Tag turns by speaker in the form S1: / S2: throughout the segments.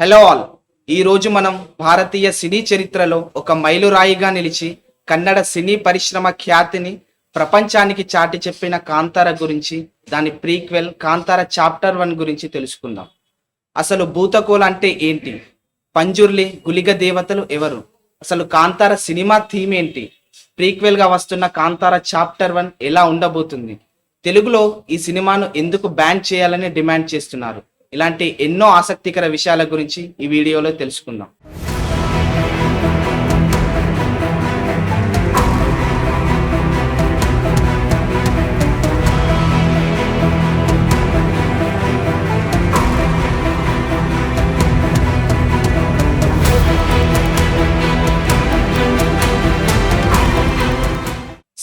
S1: Hello all ఈరోజు మనం భారతీయ సినీ చరిత్రలో ఒక మైలురాయిగా నిలిచి కన్నడ సినీ పరిశ్రమ ఖ్యాతిని ప్రపంచానికి చాటి చెప్పిన కాంతార గురించి దాని ప్రీక్వెల్ కాంతార చాప్టర్ వన్ గురించి తెలుసుకుందాం. అసలు భూతకోల అంటే ఏంటి? పంజుర్లి గులిగ దేవతలు ఎవరు? అసలు కాంతార సినిమా థీమ్ ఏంటి? ప్రీక్వెల్గా వస్తున్న కాంతార చాప్టర్ వన్ ఎలా ఉండబోతుంది? తెలుగులో ఈ సినిమాను ఎందుకు బ్యాన్ చేయాలని డిమాండ్ చేస్తున్నారు? ఇలాంటి ఎన్నో ఆసక్తికర విషయాల గురించి ఈ వీడియోలో తెలుసుకుందాం.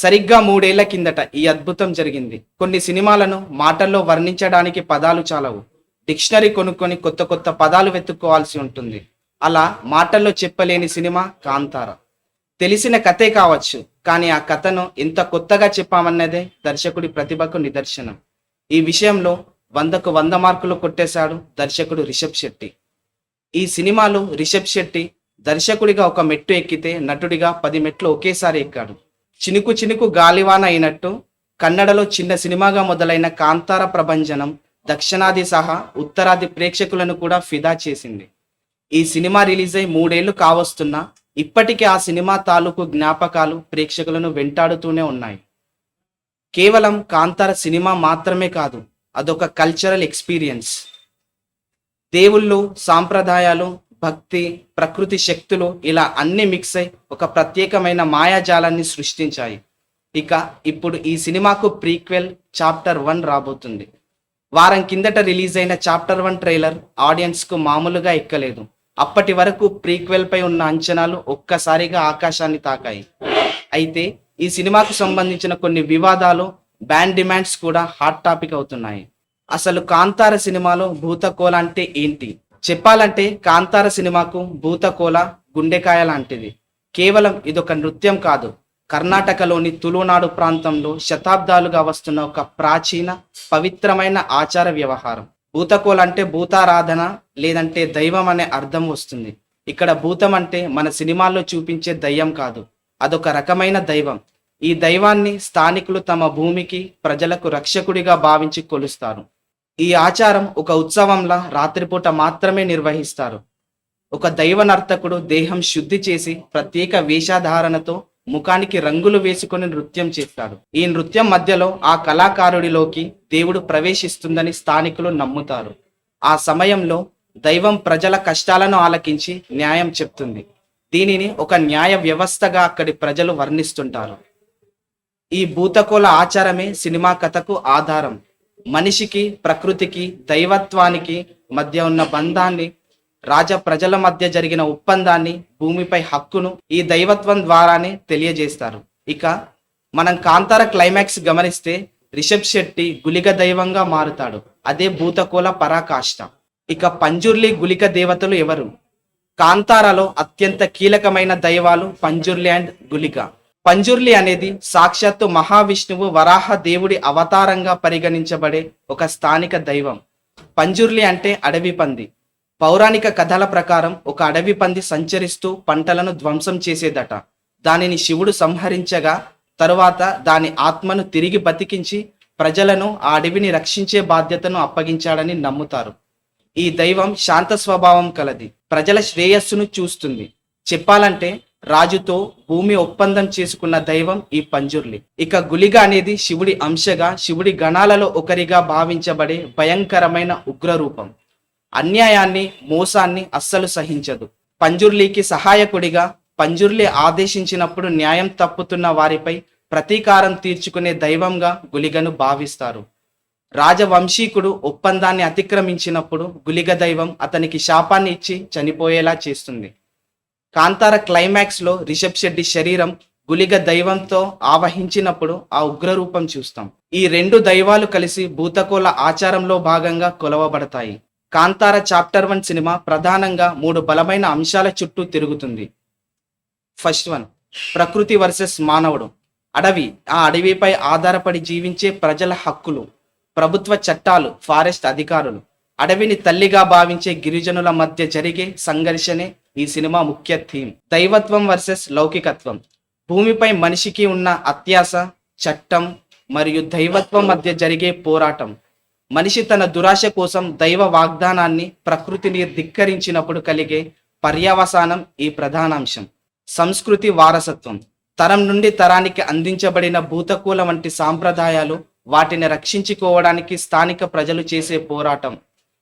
S1: సరిగ్గా మూడేళ్ళ కిందట ఈ అద్భుతం జరిగింది. కొన్ని సినిమాలను మాటల్లో వర్ణించడానికి పదాలు చాలవు. డిక్షనరీ కొనుక్కొని కొత్త కొత్త పదాలు వెతుక్కోవాల్సి ఉంటుంది. అలా మాటల్లో చెప్పలేని సినిమా కాంతార. తెలిసిన కథే కావచ్చు కానీ ఆ కథను ఎంత కొత్తగా చెప్పామన్నదే దర్శకుడి ప్రతిభకు నిదర్శనం. ఈ విషయంలో వందకు వంద మార్కులు కొట్టేశాడు దర్శకుడు రిషబ్ శెట్టి. ఈ సినిమాలో రిషబ్ శెట్టి దర్శకుడిగా ఒక మెట్టు ఎక్కితే నటుడిగా పది మెట్లు ఒకేసారి ఎక్కాడు. చినుకు చినుకు గాలివాన అయినట్టు కన్నడలో చిన్న సినిమాగా మొదలైన కాంతార ప్రభంజనం దక్షిణాది సహా ఉత్తరాది ప్రేక్షకులను కూడా ఫిదా చేసింది. ఈ సినిమా రిలీజ్ అయి మూడేళ్ళు కావస్తున్నా ఇప్పటికీ ఆ సినిమా తాలూకు జ్ఞాపకాలు ప్రేక్షకులను వెంటాడుతూనే ఉన్నాయి. కేవలం కాంతార సినిమా మాత్రమే కాదు అదొక కల్చరల్ ఎక్స్పీరియన్స్. దేవుళ్ళు సాంప్రదాయాలు భక్తి ప్రకృతి శక్తులు ఇలా అన్ని మిక్స్ అయి ఒక ప్రత్యేకమైన మాయాజాలాన్ని సృష్టించాయి. ఇక ఇప్పుడు ఈ సినిమాకు ప్రీక్వెల్ చాప్టర్ వన్ రాబోతుంది. వారం కిందట రిలీజ్ అయిన చాప్టర్ వన్ ట్రైలర్ ఆడియన్స్కు మామూలుగా ఎక్కలేదు. అప్పటి వరకు ప్రీక్వెల్పై ఉన్న అంచనాలు ఒక్కసారిగా ఆకాశాన్ని తాకాయి. అయితే ఈ సినిమాకు సంబంధించిన కొన్ని వివాదాలు బ్యాన్ డిమాండ్స్ కూడా హాట్ టాపిక్ అవుతున్నాయి. అసలు కాంతార సినిమాలో భూతకోల అంటే ఏంటి? చెప్పాలంటే కాంతార సినిమాకు భూతకోల గుండెకాయ లాంటిది. కేవలం ఇదొక నృత్యం కాదు. కర్ణాటకలోని తులునాడు ప్రాంతంలో శతాబ్దాలుగా వస్తున్న ఒక ప్రాచీన పవిత్రమైన ఆచార వ్యవహారం. భూతకోల అంటే భూతారాధన లేదంటే దైవం అనే అర్థం వస్తుంది. ఇక్కడ భూతం అంటే మన సినిమాల్లో చూపించే దయ్యం కాదు అదొక రకమైన దైవం. ఈ దైవాన్ని స్థానికులు తమ భూమికి ప్రజలకు రక్షకుడిగా భావించి కొలుస్తారు. ఈ ఆచారం ఒక ఉత్సవంలా రాత్రిపూట మాత్రమే నిర్వహిస్తారు. ఒక దైవ నర్తకుడు దేహం శుద్ధి చేసి ప్రత్యేక వేషధారణతో ముఖానికి రంగులు వేసుకొని నృత్యం చేస్తాడు. ఈ నృత్యం మధ్యలో ఆ కళాకారుడిలోకి దేవుడు ప్రవేశిస్తుందని స్థానికులు నమ్ముతారు. ఆ సమయంలో దైవం ప్రజల కష్టాలను ఆలకించి న్యాయం చెప్తుంది. దీనిని ఒక న్యాయ వ్యవస్థగా అక్కడి ప్రజలు వర్ణిస్తుంటారు. ఈ భూతకోల ఆచారమే సినిమా కథకు ఆధారం. మనిషికి ప్రకృతికి దైవత్వానికి మధ్య ఉన్న బంధాన్ని రాజ ప్రజల మధ్య జరిగిన ఒప్పందాన్ని భూమిపై హక్కును ఈ దైవత్వం ద్వారానే తెలియజేస్తారు. ఇక మనం కాంతార క్లైమాక్స్ గమనిస్తే రిషబ్ శెట్టి గులిక దైవంగా మారుతాడు. అదే భూతకోల పరాకాష్ట. ఇక పంజుర్లి గులిక దేవతలు ఎవరు? కాంతారలో అత్యంత కీలకమైన దైవాలు పంజుర్లి అండ్ గులిక. పంజుర్లి అనేది సాక్షాత్తు మహావిష్ణువు వరాహ దేవుడి అవతారంగా పరిగణించబడే ఒక స్థానిక దైవం. పంజుర్లి అంటే అడవి పంది. పౌరాణిక కథల ప్రకారం ఒక అడవి పంది సంచరిస్తూ పంటలను ధ్వంసం చేసేదట. దానిని శివుడు సంహరించగా తరువాత దాని ఆత్మను తిరిగి బతికించి ప్రజలను ఆ అడవిని రక్షించే బాధ్యతను అప్పగించాడని నమ్ముతారు. ఈ దైవం శాంత స్వభావం కలది. ప్రజల శ్రేయస్సును చూస్తుంది. చెప్పాలంటే రాజుతో భూమి ఒప్పందం చేసుకున్న దైవం ఈ పంజుర్లి. ఇక గులిగ అనేది శివుడి అంశగా శివుడి గణాలలో ఒకరిగా భావించబడే భయంకరమైన ఉగ్రరూపం. అన్యాయాన్ని మోసాన్ని అస్సలు సహించదు. పంజుర్లీకి సహాయకుడిగా పంజుర్లి ఆదేశించినప్పుడు న్యాయం తప్పుతున్న వారిపై ప్రతీకారం తీర్చుకునే దైవంగా గులిగను భావిస్తారు. రాజవంశీకుడు ఒప్పందాన్ని అతిక్రమించినప్పుడు గులిగ దైవం అతనికి శాపాన్ని ఇచ్చి చనిపోయేలా చేస్తుంది. కాంతార క్లైమాక్స్లో రిషబ్ శెట్టి శరీరం గులిగ దైవంతో ఆవహించినప్పుడు ఆ ఉగ్రరూపం చూస్తాం. ఈ రెండు దైవాలు కలిసి భూతకోల ఆచారంలో భాగంగా కొలవబడతాయి. కాంతార చాప్టర్ వన్ సినిమా ప్రధానంగా మూడు బలమైన అంశాల చుట్టూ తిరుగుతుంది. ఫస్ట్ వన్ ప్రకృతి వర్సెస్ మానవుడు. అడవి ఆ అడవిపై ఆధారపడి జీవించే ప్రజల హక్కులు ప్రభుత్వ చట్టాలు ఫారెస్ట్ అధికారులు. అడవిని తల్లిగా భావించే గిరిజనుల మధ్య జరిగే సంఘర్షణే ఈ సినిమా ముఖ్య థీమ్. దైవత్వం వర్సెస్ లౌకికత్వం. భూమిపై మనిషికి ఉన్న అత్యాస చట్టం మరియు దైవత్వం మధ్య జరిగే పోరాటం. మనిషి తన దురాశ కోసం దైవ వాగ్దానాన్ని ప్రకృతిని ధిక్కరించినప్పుడు కలిగే పర్యవసానం ఈ ప్రధానాంశం. సంస్కృతి వారసత్వం. తరం నుండి తరానికి అందించబడిన భూతకూల వంటి సాంప్రదాయాలు వాటిని రక్షించుకోవడానికి స్థానిక ప్రజలు చేసే పోరాటం.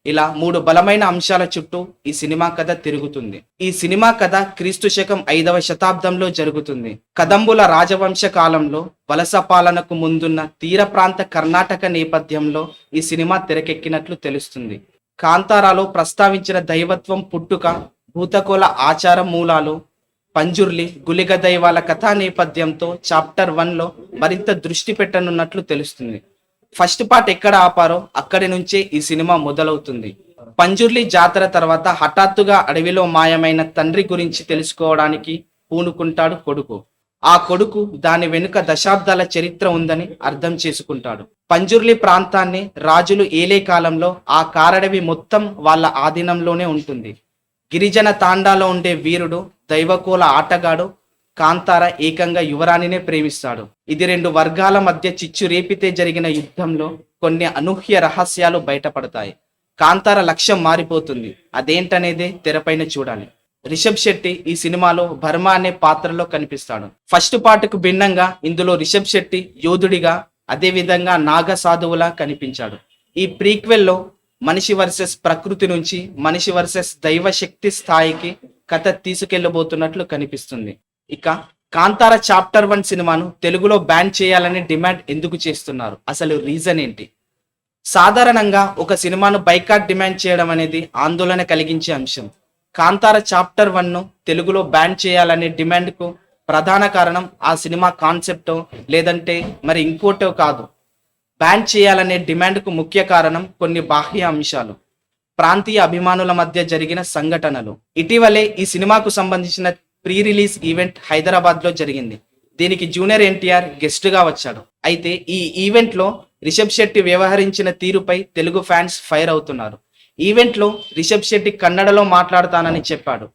S1: ఇలా మూడు బలమైన అంశాల చుట్టూ ఈ సినిమా కథ తిరుగుతుంది. ఈ సినిమా కథ క్రీస్తు శకం ఐదవ శతాబ్దంలో జరుగుతుంది. కదంబుల రాజవంశ కాలంలో వలస పాలనకు ముందున్న తీర ప్రాంత కర్ణాటక నేపథ్యంలో ఈ సినిమా తెరకెక్కినట్లు తెలుస్తుంది. కాంతారాలో ప్రస్తావించిన దైవత్వం పుట్టుక భూతకోల ఆచార మూలాలు పంజుర్లి గులిగ దైవాల కథా నేపథ్యంతో చాప్టర్ వన్లో మరింత దృష్టి పెట్టనున్నట్లు తెలుస్తుంది. ఫస్ట్ పార్ట్ ఎక్కడ ఆపారో అక్కడి నుంచే ఈ సినిమా మొదలవుతుంది. పంజుర్లి జాతర తర్వాత హఠాత్తుగా అడవిలో మాయమైన తండ్రి గురించి తెలుసుకోవడానికి పూనుకుంటాడు కొడుకు. ఆ కొడుకు దాని వెనుక దశాబ్దాల చరిత్ర ఉందని అర్థం చేసుకుంటాడు. పంజుర్లి ప్రాంతాన్ని రాజులు ఏలే కాలంలో ఆ కారడవి మొత్తం వాళ్ళ ఆధీనంలోనే ఉంటుంది. గిరిజన తాండాలో ఉండే వీరుడు దైవకోల ఆటగాడు కాంతార ఏకంగా యువరాణినే ప్రేమిస్తాడు. ఇది రెండు వర్గాల మధ్య చిచ్చు రేపితే జరిగిన యుద్ధంలో కొన్ని అనూహ్య రహస్యాలు బయటపడతాయి. కాంతార లక్ష్యం మారిపోతుంది. అదేంటనేదే తెరపైన చూడాలి. రిషబ్ శెట్టి ఈ సినిమాలో భర్మ అనే పాత్రలో కనిపిస్తాడు. ఫస్ట్ పార్ట్కు భిన్నంగా ఇందులో రిషబ్ శెట్టి యోధుడిగా అదేవిధంగా నాగ సాధువులా కనిపించాడు. ఈ ప్రీక్వెల్లో మనిషి వర్సెస్ ప్రకృతి నుంచి మనిషి వర్సెస్ దైవ శక్తి స్థాయికి కథ తీసుకెళ్ళబోతున్నట్లు కనిపిస్తుంది. ఇక కాంతార చాప్టర్ వన్ సినిమాను తెలుగులో బ్యాన్ చేయాలని డిమాండ్ ఎందుకు చేస్తున్నారు? అసలు రీజన్ ఏంటి? సాధారణంగా ఒక సినిమాను బైకాట్ డిమాండ్ చేయడం అనేది ఆందోళన కలిగించే అంశం. కాంతార చాప్టర్ వన్ను తెలుగులో బ్యాన్ చేయాలనే డిమాండ్కు ప్రధాన కారణం ఆ సినిమా కాన్సెప్టో లేదంటే మరి ఇంకోటో కాదు. బ్యాన్ చేయాలనే డిమాండ్కు ముఖ్య కారణం కొన్ని బాహ్య అంశాలు. ప్రాంతీయ అభిమానుల మధ్య జరిగిన సంఘటనలు. ఇటీవలే ఈ సినిమాకు సంబంధించిన ప్రీ రిలీజ్ ఈవెంట్ హైదరాబాద్లో జరిగింది. దీనికి జూనియర్ ఎన్టీఆర్ గెస్ట్గా వచ్చాడు. అయితే ఈ ఈవెంట్లో రిషబ్ శెట్టి వ్యవహరించిన తీరుపై తెలుగు ఫ్యాన్స్ ఫైర్ అవుతున్నారు. ఈవెంట్లో రిషబ్ శెట్టి కన్నడలో మాట్లాడతానని చెప్పాడు.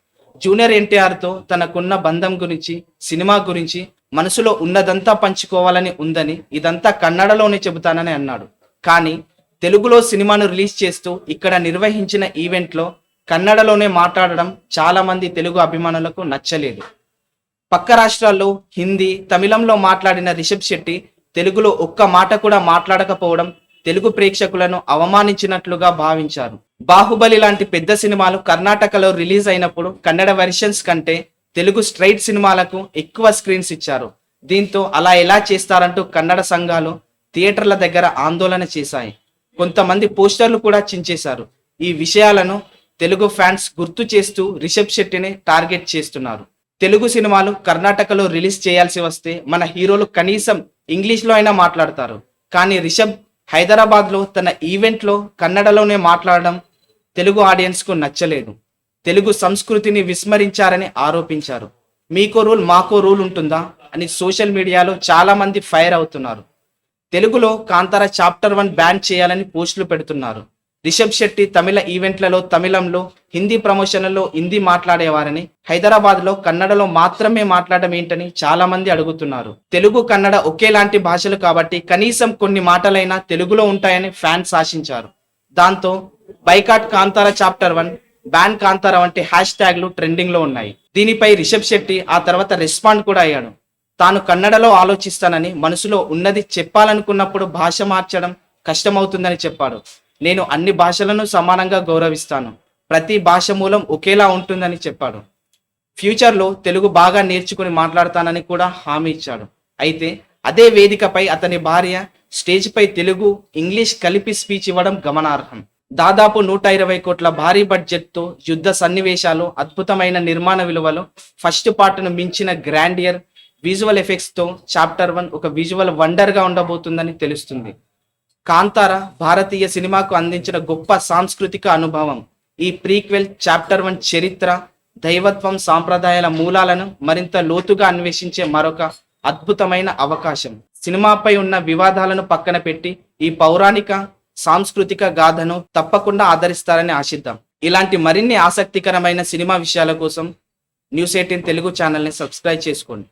S1: జూనియర్ ఎన్టీఆర్తో తనకున్న బంధం గురించి సినిమా గురించి మనసులో ఉన్నదంతా పంచుకోవాలని ఉందని ఇదంతా కన్నడలోనే చెబుతానని అన్నాడు. కానీ తెలుగులో సినిమాను రిలీజ్ చేస్తూ ఇక్కడ నిర్వహించిన ఈవెంట్లో కన్నడలోనే మాట్లాడడం చాలామంది తెలుగు అభిమానులకు నచ్చలేదు. పక్క రాష్ట్రాల్లో హిందీ తమిళంలో మాట్లాడిన రిషబ్ శెట్టి తెలుగులో ఒక్క మాట కూడా మాట్లాడకపోవడం తెలుగు ప్రేక్షకులను అవమానించినట్లుగా భావించారు. బాహుబలి లాంటి పెద్ద సినిమాలు కర్ణాటకలో రిలీజ్ అయినప్పుడు కన్నడ వెర్షన్స్ కంటే తెలుగు స్ట్రైట్ సినిమాలకు ఎక్కువ స్క్రీన్స్ ఇచ్చారు. దీంతో అలా ఎలా చేస్తారంటూ కన్నడ సంఘాలు థియేటర్ల దగ్గర ఆందోళన చేశాయి. కొంతమంది పోస్టర్లు కూడా చించేశారు. ఈ విషయాలను తెలుగు ఫ్యాన్స్ గుర్తు చేస్తూ రిషబ్ శెట్టిని టార్గెట్ చేస్తున్నారు. తెలుగు సినిమాలు కర్ణాటకలో రిలీజ్ చేయాల్సి వస్తే మన హీరోలు కనీసం ఇంగ్లీష్లో అయినా మాట్లాడతారు. కానీ రిషబ్ హైదరాబాద్లో తన ఈవెంట్లో కన్నడలోనే మాట్లాడడం తెలుగు ఆడియన్స్కు నచ్చలేదు. తెలుగు సంస్కృతిని విస్మరించారని ఆరోపించారు. మీకో రూల్ మాకో రూల్ ఉంటుందా? అని సోషల్ మీడియాలో చాలామంది ఫైర్ అవుతున్నారు. తెలుగులో కాంతార చాప్టర్ వన్ బ్యాన్ చేయాలని పోస్టులు పెడుతున్నారు. రిషబ్ శెట్టి తమిళ ఈవెంట్లలో తమిళంలో హిందీ ప్రమోషన్లలో హిందీ మాట్లాడేవారని హైదరాబాద్లో కన్నడలో మాత్రమే మాట్లాడడం ఏంటని చాలా మంది అడుగుతున్నారు. తెలుగు కన్నడ ఒకేలాంటి భాషలు కాబట్టి కనీసం కొన్ని మాటలైనా తెలుగులో ఉంటాయని ఫ్యాన్స్ ఆశించారు. దాంతో boycott Kantara chapter one ban Kantara వంటి హ్యాష్ ట్యాగ్లు ట్రెండింగ్లో ఉన్నాయి. దీనిపై రిషబ్ శెట్టి ఆ తర్వాత రెస్పాండ్ కూడా అయ్యాడు. తాను కన్నడలో ఆలోచిస్తానని మనసులో ఉన్నది చెప్పాలనుకున్నప్పుడు భాష మార్చడం కష్టమవుతుందని చెప్పాడు. నేను అన్ని భాషలను సమానంగా గౌరవిస్తాను. ప్రతి భాష మూలం ఒకేలా ఉంటుందని చెప్పాడు. ఫ్యూచర్లో తెలుగు బాగా నేర్చుకుని మాట్లాడతానని కూడా హామీ ఇచ్చాడు. అయితే అదే వేదికపై అతని భార్య స్టేజ్పై తెలుగు ఇంగ్లీష్ కలిపి స్పీచ్ ఇవ్వడం గమనార్హం. దాదాపు నూట ఇరవై కోట్ల భారీ బడ్జెట్తో యుద్ధ సన్నివేశాలు అద్భుతమైన నిర్మాణ విలువలు ఫస్ట్ పార్ట్ను మించిన గ్రాండియర్ విజువల్ ఎఫెక్ట్స్తో చాప్టర్ వన్ ఒక విజువల్ వండర్గా ఉండబోతుందని తెలుస్తుంది. కాంతార భారతీయ సినిమాకు అందించిన గొప్ప సాంస్కృతిక అనుభవం. ఈ ప్రీక్వెల్ చాప్టర్ వన్ చరిత్ర దైవత్వం సాంప్రదాయాల మూలాలను మరింత లోతుగా అన్వేషించే మరొక అద్భుతమైన అవకాశం. సినిమాపై ఉన్న వివాదాలను పక్కన పెట్టి ఈ పౌరాణిక సాంస్కృతిక గాథను తప్పకుండా ఆదరిస్తారని ఆశిద్దాం. ఇలాంటి మరిన్ని ఆసక్తికరమైన సినిమా విషయాల కోసం న్యూస్ ఎయిటీన్ తెలుగు ఛానల్ని సబ్స్క్రైబ్ చేసుకోండి.